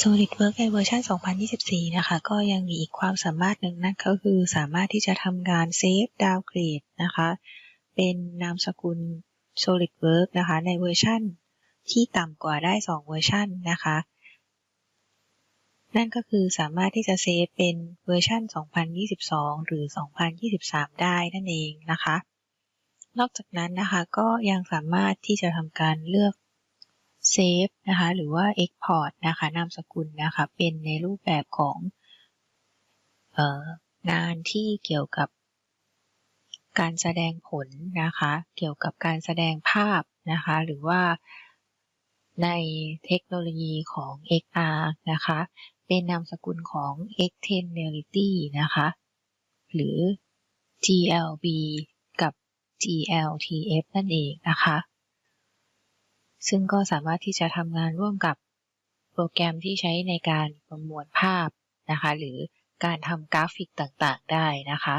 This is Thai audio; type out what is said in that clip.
SolidWorks ในเวอร์ชัน2024 นะคะ ก็ยังมีอีกความสามารถหนึ่งนั่นก็คือสามารถที่จะทำงานเซฟดาวเกรดนะคะ เป็นนามสกุล SolidWorks นะคะ ในเวอร์ชันที่ต่ำกว่าได้ 2 เวอร์ชันนะคะ นั่นก็คือสามารถที่จะเซฟเป็นเวอร์ชัน2022 หรือ 2023 ได้นั่นเองนะคะ นอกจากนั้นนะคะ ก็ยังสามารถที่จะทำการเลือก เซฟนะคะหรือว่า Export นะคะนามสกุลนะคะเป็นในรูปแบบของงานที่เกี่ยวกับการแสดงผลนะคะเกี่ยวกับการแสดงภาพนะคะหรือว่าในเทคโนโลยีของ XR นะคะเป็นนามสกุลของ Extend Reality นะคะหรือ GLB กับ GLTF นั่นเองนะคะ ซึ่งก็สามารถที่จะทำงานร่วมกับโปรแกรมที่ใช้ในการประมวลภาพนะคะ หรือการทำกราฟิกต่างๆ ได้นะคะ